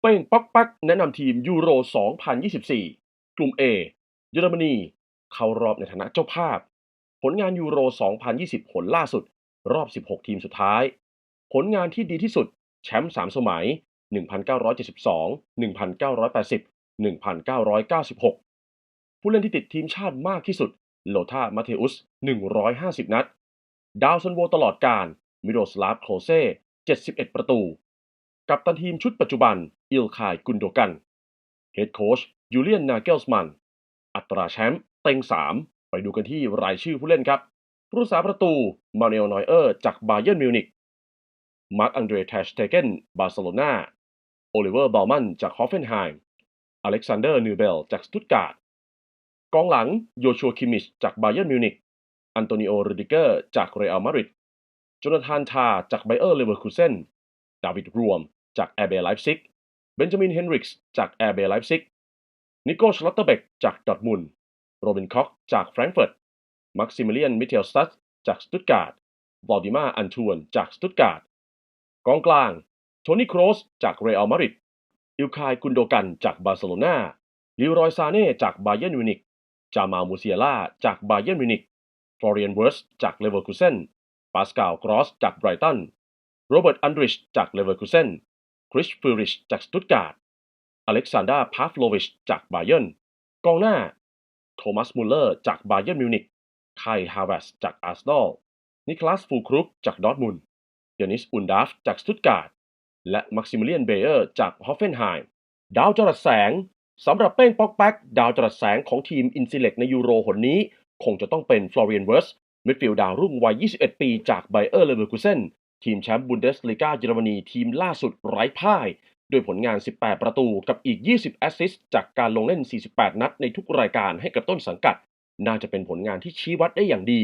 เป้งป๊อกป๊กแนะนำทีมยูโร 2024 กลุ่ม A เยอรมนี เข้ารอบในฐานะเจ้าภาพ ผลงานยูโร 2020 ผลล่าสุด รอบ 16 ทีมสุดท้าย ผลงานที่ดีที่สุด แชมป์3สมัย 1972 1980 1996 ผู้เล่นที่ติดทีมชาติมากที่สุด โลธามาเทอุส 150 นัด ดาวซันโวตลอดการ มิโรสลาฟ โคลเซ่ 71 ประตู กับตันทีมชุดปัจจุบันอิลคายกุนโดกันเฮดโค้ชยูเลียนนาเกลสมัน อัตราแชมป์เต็ง 3 ไปดูกันที่รายชื่อผู้เล่นครับผู้รักษาประตูมาเนลนอยเออร์จากบาเยิร์นมิวนิกมาร์กอังเดรแทชเทเกนบาร์เซโลนาโอลิเวอร์บาลมันจากฮอฟเฟนไฮม์อเล็กซานเดอร์นิวเบลจากสตุตการ์ดกองหลังโยชัวคิมิชจากบาเยิร์นมิวนิกอันโตนิโอรูดิเกอร์จากเรอัลมาดริดโจนาธานทาจากไบเออร์เลเวอร์คูเซนดาวิดรวม จากแอร์เบย์ไลฟ์ซิกเบนจามินเฮนริกส์จากแอร์เบย์ไลฟ์ซิกนิโก้ชลอตเตอร์เบกจากดอทมุนโรบินคอกจากแฟรงก์เฟิร์ตมักซิมิเลียนมิเทลสตัสจากสตุตการ์ดวอลดิมาอันทวนจากสตุตการ์ดกองกลางโทนี่โครสจากเรอัลมาดริดอิลคายกุนโดกันจากบาร์เซโลนาลิวรอยซาเน่จากบาเยิร์นมิวนิกจามามูเซียล่าจากบาเยิร์นมิวนิกฟลอเรียนเวิร์สจากเลเวอร์คูเซนปาสกาลกรอสจากไบรตันโรเบิร์ตอันดริชจากเลเวอร์คูเซน คริสฟิริชจากสตุตการ์ดอเล็กซานดราพาฟโลวิชจากบาเยิร์นกองหน้า โทมัสมุลเลอร์จากบาเยิร์นมิวนิกไคฮาวเวสจากอาร์เซนอลนิคลัสฟูครุกจากดอร์ทมุนยานิสอุนดาฟจากสตุตการ์ดและมักซิมิเลียนเบเยอร์จากฮอฟเฟนไฮม์ดาวจรัสแสงสำหรับเป้งป๊อกแป๊กดาวจรัสแสงของทีมอินซิเล็กในยูโรหนนี้ คงจะต้องเป็นฟลอเรียนเวิร์สมิดฟิลด์ดาวรุ่งวัย 21 ปีจากไบเออร์เลเวอร์คูเซน ทีมแชมป์บุนเดสลีกาเยอรมนีทีมล่าสุดไร้พ่ายด้วยผลงาน 18 ประตูกับอีก 20 แอสซิสต์จากการลงเล่น 48 นัดในทุกรายการให้กับต้นสังกัด น่าจะเป็นผลงานที่ชี้วัดได้อย่างดี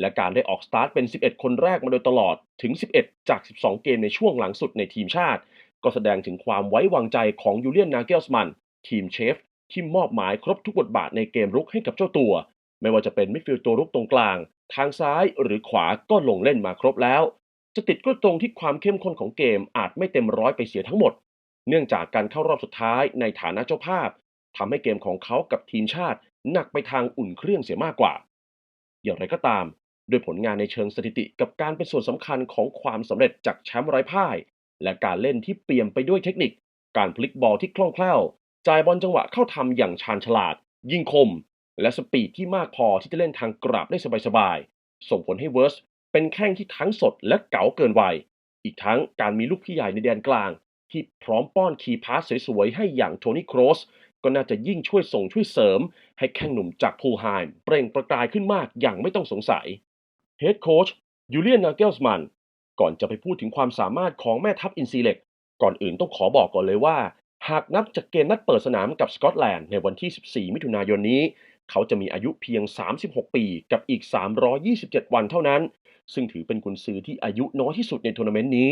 และการได้ออกสตาร์ทเป็น 11 คนแรกมาโดยตลอดถึง 11 จาก 12 เกมในช่วงหลังสุดในทีมชาติ ก็แสดงถึงความไว้วางใจของยูเลียนนาเกลสมัน ทีมเชฟ ที่มอบหมายครบทุกบทบาทในเกมรุกให้กับเจ้าตัว ไม่ว่าจะเป็นมิดฟิลด์ตัวรุกตรงกลาง ทางซ้ายหรือขวาก็ลงเล่นมาครบแล้ว จะติดก็ตรงที่ความเข้มข้นของเกมอาจไม่เต็มร้อยไปเสียทั้งหมด เนื่องจากการเข้ารอบสุดท้ายในฐานะเจ้าภาพทำให้เกมของเขากับทีมชาติหนักไปทางอุ่นเครื่องเสียมากกว่า อย่างไรก็ตามด้วยผลงานในเชิงสถิติกับการเป็นส่วนสำคัญของความสำเร็จจากแชมป์ไร้พ่าย และการเล่นที่เปี่ยมไปด้วยเทคนิค การพลิกบอลที่คล่องแคล่วจ่ายบอลจังหวะเข้าทำอย่างชาญฉลาด ยิงคม และสปีดที่มากพอที่จะเล่นทางกราบได้สบายๆส่งผลให้เวิร์ส เป็นแข้งที่ทั้งสดและเก๋าเกินวัย อีกทั้งการมีลูกพี่ใหญ่ในแดนกลาง ที่พร้อมป้อนคีย์พาสสวยๆ ให้อย่างโทนี่โครสก็น่าจะยิ่งช่วยส่งช่วยเสริม ให้แข้งหนุ่มจากพูไฮม์เปล่งประกายขึ้นมากอย่างไม่ต้องสงสัยเฮดโค้ชยูเลียนนาเกลส์มันก่อนจะไปพูดถึงความสามารถของแม่ทัพอินซีเล็ก ก่อนอื่นต้องขอบอกก่อนเลยว่า หากนับจากเกมนัดเปิดสนามกับสกอตแลนด์ในวันที่ 14 มิถุนายนนี้ เขาจะมีอายุเพียง 36 ปีกับอีก 327 วันเท่านั้น ซึ่งถือเป็นกุนซือที่อายุน้อยที่สุดในทัวร์นาเมนต์นี้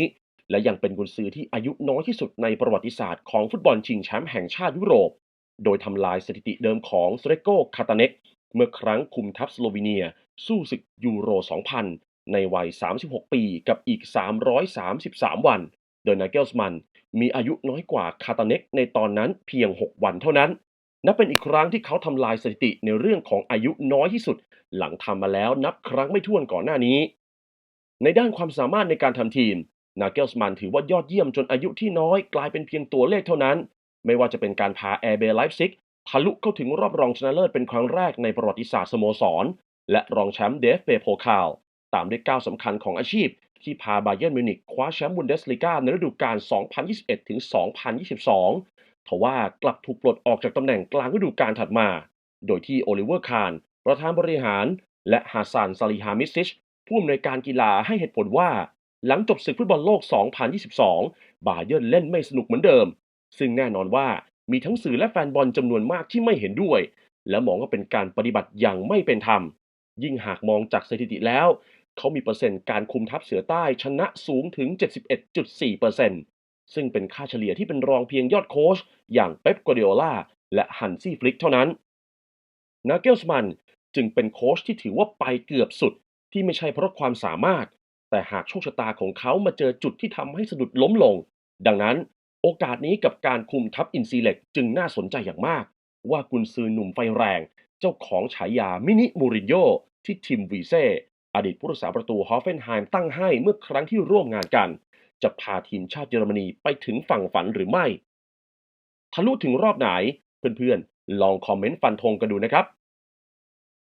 และยังเป็นกุนซือที่อายุน้อยที่สุดในประวัติศาสตร์ของฟุตบอลชิงแชมป์แห่งชาติยุโรป โดยทำลายสถิติเดิมของสเตโกคาตาเน็กเมื่อครั้งคุมทัพสโลวีเนีย สู้ศึกยูโร 2000 ในวัย 36 ปีกับอีก 333 วัน โดยนาเกลสมันมีอายุน้อยกว่าคาตาเน็กในตอนนั้นเพียง 6 วันเท่านั้น นับเป็นอีกครั้งที่เขาทำลายสถิติในเรื่องของอายุน้อยที่สุด หลังทำมาแล้วนับครั้งไม่ถ้วนก่อนหน้านี้ ในด้านความสามารถในการทำทีม นาเกลสมันถือว่ายอดเยี่ยมจนอายุที่น้อยกลายเป็นเพียงตัวเลขเท่านั้น ไม่ว่าจะเป็นการพาแอร์เบย์ไลฟ์ซิกทะลุเข้าถึงรอบรองชนะเลิศเป็นครั้งแรกในประวัติศาสตร์สโมสร และรองแชมป์เดฟเฟโพคาลตามด้วยก้าวสำคัญของอาชีพ ที่พาบาเยิร์นมิวนิกคว้าแชมป์บุนเดสลีกาในฤดูกาล 2021-2022 ทว่ากลับถูกปลดออกจากตำแหน่งกลางฤดูกาลถัดมา โดยที่โอลิเวอร์คาร์นประธานบริหาร และฮาซานซาลิฮามิซิชผู้อำนวยการกีฬาให้เหตุผลว่า หลังจบศึกฟุตบอลโลก 2022 บาเยิร์นเล่นไม่สนุกเหมือนเดิม ซึ่งแน่นอนว่ามีทั้งสื่อและแฟนบอลจำนวนมากที่ไม่เห็นด้วย และมองว่าเป็นการปฏิบัติอย่างไม่เป็นธรรม ยิ่งหากมองจากสถิติแล้ว เขามีเปอร์เซ็นต์การคุมทัพเสือใต้ชนะสูงถึง 71.4% ซึ่งเป็นค่าเฉลี่ยที่เป็นรองเพียงยอดโค้ชอย่างเป๊ปกัวดิโอลาและฮันซี่ฟลิกเท่านั้น นาเกลสมันจึงเป็นโค้ชที่ถือว่าไปเกือบสุดที่ไม่ใช่เพราะความสามารถ แต่หากโชคชะตาของเขามาเจอจุดที่ทำให้สะดุดล้มลง ดังนั้นโอกาสนี้กับการคุมทัพอินซีเล็กจึงน่าสนใจอย่างมาก ว่ากุนซือหนุ่มไฟแรง เจ้าของฉายามินิมูรินโญ่ที่ทิมวีเซ่อดีตผู้รักษาประตูฮอฟเฟนไฮม์ตั้งให้เมื่อครั้งที่ร่วมงานกัน จะพาทีมชาติเยอรมนีไปถึงฝั่งฝันหรือไม่ ทะลุถึงรอบไหน เพื่อนๆ ลองคอมเมนต์ฟันธงกันดูนะครับ